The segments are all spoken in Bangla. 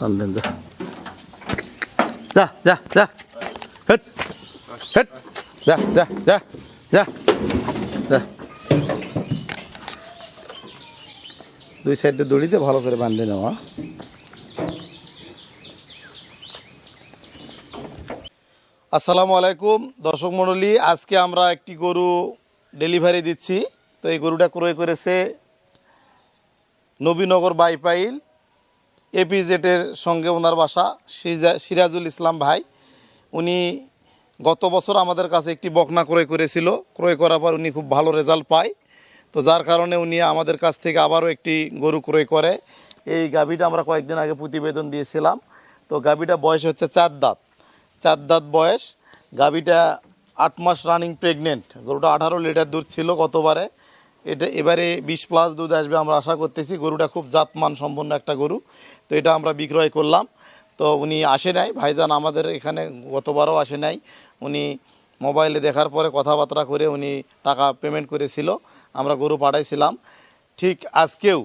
টান দেন যা। যা যা যা। হেট হেট। যা যা যা যা। যা। দুই সাইডে দড়িতে ভালো করে বাঁধে নেওয়া আসসালামু আলাইকুম, দর্শক মণ্ডলী, আজকে আমরা একটি গরু ডেলিভারি দিচ্ছি। তো এই গরুটা ক্রয় করেছে নবীনগর বাইপাইল। এপিজেটের সঙ্গে ওনার বাসা সিরাজুল ইসলাম ভাই। উনি গত বছর আমাদের কাছে একটি বকনা ক্রয় করেছিল। ক্রয় করার পর উনি খুব ভালো রেজাল্ট পায়। তো যার কারণে উনি আমাদের কাছ থেকে আবারও একটি গরু ক্রয় করে। এই গাভীটা আমরা কয়েকদিন আগে প্রতিবেদন দিয়েছিলাম। তো গাভীটা বয়স হচ্ছে চার দাঁত। চার দাঁত বয়স। গাভীটা আট মাস রানিং প্রেগনেন্ট গরুটা আঠারো লিটার দুধ ছিল গতবারে। এটা এবারে বিশ প্লাস দুধ আসবে আমরা আশা করতেছি। গরুটা খুব জাতমান সম্পন্ন একটা গরু। তো এটা আমরা বিক্রয় করলাম। তো উনি আসে নাই। ভাইজান আমাদের এখানে গতবারও আসে নাই। উনি মোবাইলে দেখার পরে কথাবার্তা করে উনি টাকা পেমেন্ট করেছিল। আমরা গরু পাঠাইছিলাম। ঠিক আজকেও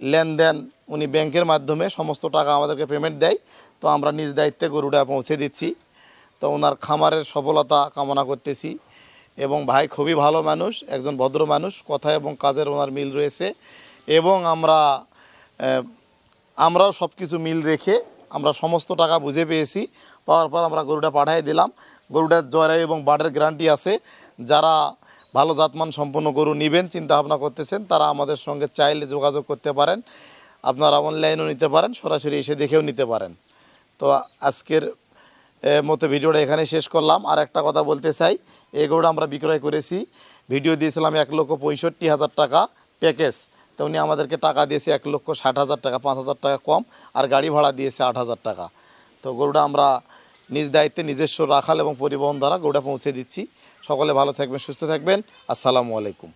লেনদেন উনি ব্যাংকের মাধ্যমে সমস্ত টাকা আমাদেরকে পেমেন্ট দেয়। তো আমরা নিজ দায়িত্বে গরুটা পৌঁছে দিচ্ছি। তো ওনার খামারের সফলতা কামনা করতেছি। এবং ভাই খুবই ভালো মানুষ, একজন ভদ্র মানুষ, কথা এবং কাজের ওনার মিল রয়েছে এবং আমরা আমরাও সব কিছু মিল রেখে আমরা সমস্ত টাকা বুঝে পেয়েছি। পাওয়ার পর আমরা গরুটা পাঠিয়ে দিলাম। গরুটার জয়রাই এবং বার্ডের গ্যারান্টি আছে। যারা ভালো জাতমান সম্পন্ন গরু নেবেন চিন্তা ভাবনা করতেছেন, তারা আমাদের সঙ্গে চাইলে যোগাযোগ করতে পারেন। আপনারা অনলাইনেও নিতে পারেন, সরাসরি এসে দেখেও নিতে পারেন। তো আজকের মতো ভিডিওটা এখানে শেষ করলাম। আর একটা কথা বলতে চাই, এই গরুটা আমরা বিক্রয় করেছি। ভিডিও দিয়েছিলাম এক লক্ষ পঁয়ষট্টি হাজার টাকা প্যাকেজ। তো উনি আমাদেরকে টাকা দিয়েছে এক লক্ষ ষাট হাজার টাকা, পাঁচ হাজার টাকা কম, আর গাড়ি ভাড়া দিয়েছে আট হাজার টাকা। তো গরুটা আমরা নিজ দায়িত্বে নিজস্ব রাখাল এবং পরিবহন দ্বারা গরুটা পৌঁছে দিচ্ছি। সকলে ভালো থাকবেন, সুস্থ থাকবেন। আসসালামু আলাইকুম।